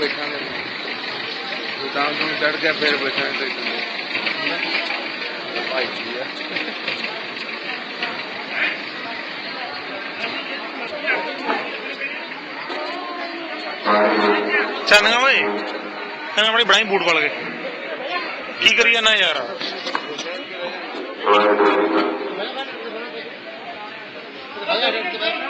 बैठाने दुकान में चढ़ फिर बैठाने भाई चंगा बड़ी बूट पड़ गए की करिए ना यार? Thank you.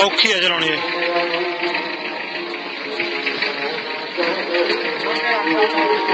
ਔਖੀ ਆ ਚਲਾਉਣੀ ਇਹ ਜਿਦੋ ਦੀ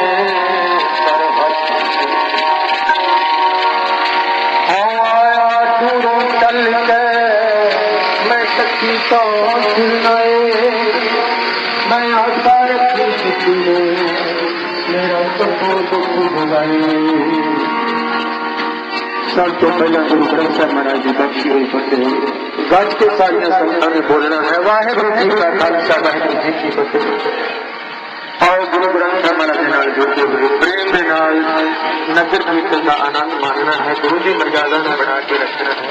सकी तोष नए मैं आता रखी सकी मेरा सबको दुख भगाए सब तो पहले गुरु ग्रंथ साहब महाराज जी बख्शी हुई फतेह गज के सामने संतान ने बोलना है, वाहेगुरु जी का खालसा, वाहेगुरु जी की फतेह आओ गुरु ग्रंथ साहब महाराज नाल जुड़ते हुए प्रेम के नाल नगर कीर्तन का आनंद मानना है। गुरु जी मर्यादा ने बना के रखना है।